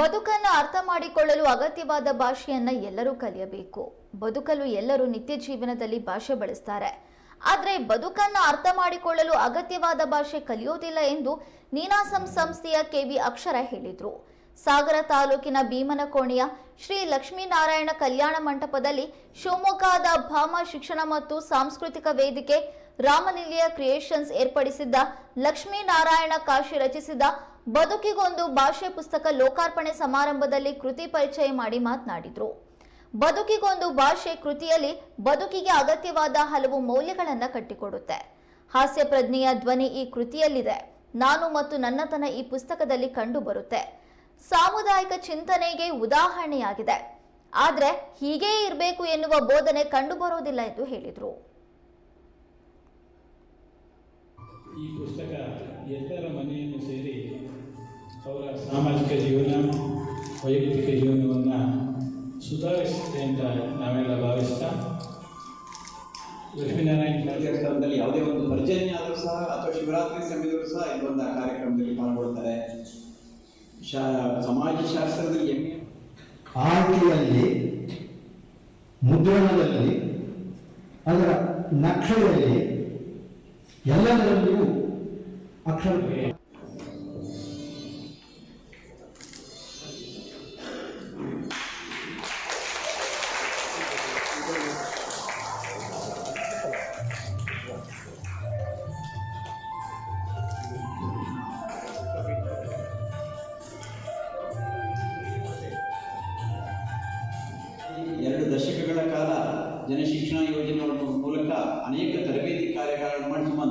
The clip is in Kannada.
ಬದುಕನ್ನು ಅರ್ಥ ಮಾಡಿಕೊಳ್ಳಲು ಅಗತ್ಯವಾದ ಭಾಷೆಯನ್ನ ಎಲ್ಲರೂ ಕಲಿಯಬೇಕು. ಬದುಕಲು ಎಲ್ಲರೂ ನಿತ್ಯ ಜೀವನದಲ್ಲಿ ಭಾಷೆ ಬಳಸ್ತಾರೆ. ಆದರೆ ಬದುಕನ್ನು ಅರ್ಥ ಮಾಡಿಕೊಳ್ಳಲು ಅಗತ್ಯವಾದ ಭಾಷೆ ಕಲಿಯೋದಿಲ್ಲ ಎಂದು ನೀನಾಸಂ ಸಂಸ್ಥೆಯ ಕೆವಿ ಅಕ್ಷರ ಹೇಳಿದರು. ಸಾಗರ ತಾಲೂಕಿನ ಭೀಮನಕೋಣೆಯ ಶ್ರೀ ಲಕ್ಷ್ಮೀನಾರಾಯಣ ಕಲ್ಯಾಣ ಮಂಟಪದಲ್ಲಿ ಶಿವಮೊಗ್ಗದ ಭಾಮ ಶಿಕ್ಷಣ ಮತ್ತು ಸಾಂಸ್ಕೃತಿಕ ವೇದಿಕೆ ರಾಮನಿಲಯ ಕ್ರಿಯೇಷನ್ಸ್ ಏರ್ಪಡಿಸಿದ್ದ ಲಕ್ಷ್ಮೀನಾರಾಯಣ ಕಾಶಿ ರಚಿಸಿದ ಬದುಕಿಗೊಂದು ಭಾಷೆ ಪುಸ್ತಕ ಲೋಕಾರ್ಪಣೆ ಸಮಾರಂಭದಲ್ಲಿ ಕೃತಿ ಪರಿಚಯ ಮಾಡಿ ಮಾತನಾಡಿದರು. ಬದುಕಿಗೊಂದು ಭಾಷೆ ಕೃತಿಯಲ್ಲಿ ಬದುಕಿಗೆ ಅಗತ್ಯವಾದ ಹಲವು ಮೌಲ್ಯಗಳನ್ನು ಕಟ್ಟಿಕೊಡುತ್ತೆ. ಹಾಸ್ಯ ಪ್ರಜ್ಞೆಯ ಧ್ವನಿ ಈ ಕೃತಿಯಲ್ಲಿದೆ. ನಾನು ಮತ್ತು ನನ್ನತನ ಈ ಪುಸ್ತಕದಲ್ಲಿ ಕಂಡು ಬರುತ್ತೆ ಸಾಮುದಾಯಿಕ ಚಿಂತನೆಗೆ ಉದಾಹರಣೆಯಾಗಿದೆ. ಆದರೆ ಹೀಗೇ ಇರಬೇಕು ಎನ್ನುವ ಬೋಧನೆ ಕಂಡು ಬರೋದಿಲ್ಲ ಎಂದು ಹೇಳಿದರು. ಈ ಪುಸ್ತಕ ಎಲ್ಲರ ಮನೆಯನ್ನು ಸಾಮಾಜಿಕ ಜೀವನ ವೈಯಕ್ತಿಕ ಜೀವನವನ್ನು ಸುಧಾರಿಸುತ್ತೆ ಅಂತ ನಾವೆಲ್ಲ ಭಾವಿಸ್ತಾ ಲಕ್ಷ್ಮೀನಾರಾಯಣ ಕಾರ್ಯಕ್ರಮದಲ್ಲಿ ಯಾವುದೇ ಒಂದು ಪರ್ಜನ್ಯ ಆದರೂ ಸಹ ಅಥವಾ ಶಿವರಾತ್ರಿ ಸಮಯದಲ್ಲೂ ಸಹ ಇಲ್ಲಿ ಒಂದು ಆ ಕಾರ್ಯಕ್ರಮದಲ್ಲಿ ಪಾಲ್ಗೊಳ್ತಾರೆ. ಶಾ ಸಮಾಜಶಾಸ್ತ್ರದಲ್ಲಿ ಎಂ ಆರ್ಟಿಯಲ್ಲಿ ಮುದ್ರಣದಲ್ಲಿ ಅದರ ನಕ್ಷೆಯಲ್ಲಿ ಎಲ್ಲದರಲ್ಲಿಯೂ ಅಕ್ಷರ ಎರಡು ದಶಕಗಳ ಕಾಲ ಜನಶಿಕ್ಷಣ ಯೋಜನೆ ಮೂಲಕ ಅನೇಕ ತರಬೇತಿ ಕಾರ್ಯಗಳನ್ನು ಮಾಡಿ ಸುಮಾರು